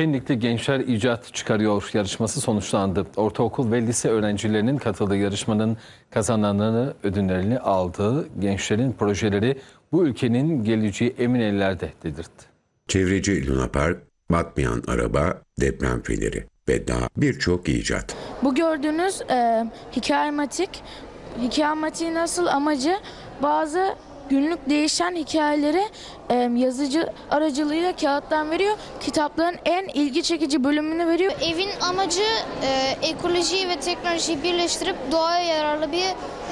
Pendik'te Gençler İcat Çıkarıyor yarışması sonuçlandı. Ortaokul ve lise öğrencilerinin katıldığı yarışmanın kazananını ödüllerini aldığı gençlerin projeleri bu ülkenin geleceği emin ellerde dedirtti. Çevreci Luna Park, batmayan araba, deprem feneri ve daha birçok icat. Bu gördüğünüz e, hikayematik. Hikayematiğin nasıl amacı bazı günlük değişen hikayeleri e, yazıcı aracılığıyla kağıttan veriyor. Kitapların en ilgi çekici bölümünü veriyor. Evin amacı e, ekolojiyi ve teknolojiyi birleştirip doğaya yararlı bir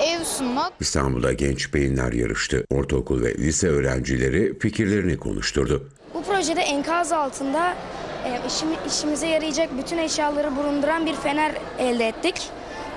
ev sunmak. İstanbul'da genç beyinler yarıştı. Ortaokul ve lise öğrencileri fikirlerini konuşturdu. Bu projede enkaz altında e, işimi- işimize yarayacak bütün eşyaları bulunduran bir fener elde ettik.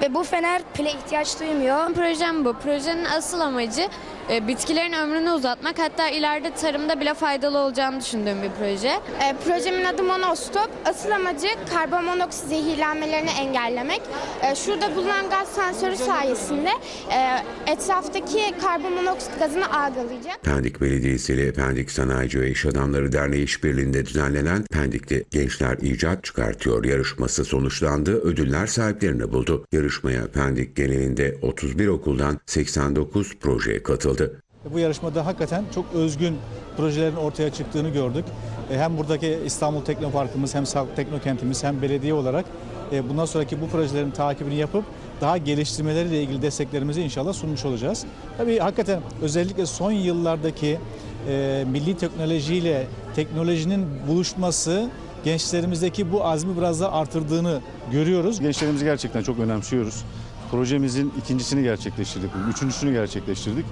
Ve bu fener pile ihtiyaç duymuyor. Projem bu. Projenin asıl amacı e, bitkilerin ömrünü uzatmak hatta ileride tarımda bile faydalı olacağını düşündüğüm bir proje. E, projemin adı Monostop. Asıl amacı karbon monoksit zehirlenmelerini engellemek. E, şurada bulunan gaz sensörü sayesinde e, etraftaki karbon monoksit gazını algılayacak. Pendik Belediyesi ile Pendik Sanayici ve İş Adamları Derneği işbirliğinde düzenlenen Pendik'te Gençler İcat Çıkartıyor yarışması sonuçlandı. Ödüller sahiplerini buldu. Yarışmaya Pendik genelinde 31 okuldan 89 proje katıldı. Bu yarışmada hakikaten çok özgün projelerin ortaya çıktığını gördük. E, Hem buradaki İstanbul Teknoparkımız hem Sağlık Teknokentimiz hem belediye olarak e, bundan sonraki bu projelerin takibini yapıp daha geliştirmeleriyle ilgili desteklerimizi inşallah sunmuş olacağız. Tabii hakikaten özellikle son yıllardaki e, milli teknolojiyle teknolojinin buluşması gençlerimizdeki bu azmi biraz da artırdığını görüyoruz. Gençlerimizi gerçekten çok önemsiyoruz. Projemizin ikincisini gerçekleştirdik, üçüncüsünü gerçekleştirdik.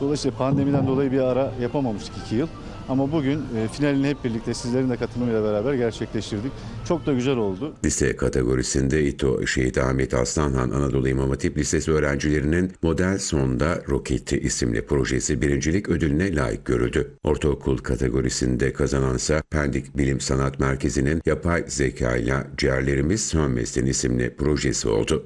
Dolayısıyla pandemiden dolayı bir ara yapamamıştık iki yıl. Ama bugün e, finalini hep birlikte sizlerin de katılımıyla beraber gerçekleştirdik. Çok da güzel oldu. Lise kategorisinde İTO Şehit Ahmet Aslanhan Anadolu İmam Hatip Lisesi öğrencilerinin Model Sonda Roketi isimli projesi birincilik ödülüne layık görüldü. Ortaokul kategorisinde kazanansa Pendik Bilim Sanat Merkezi'nin Yapay Zeka ile Ciğerlerimiz Sönmesin isimli projesi oldu.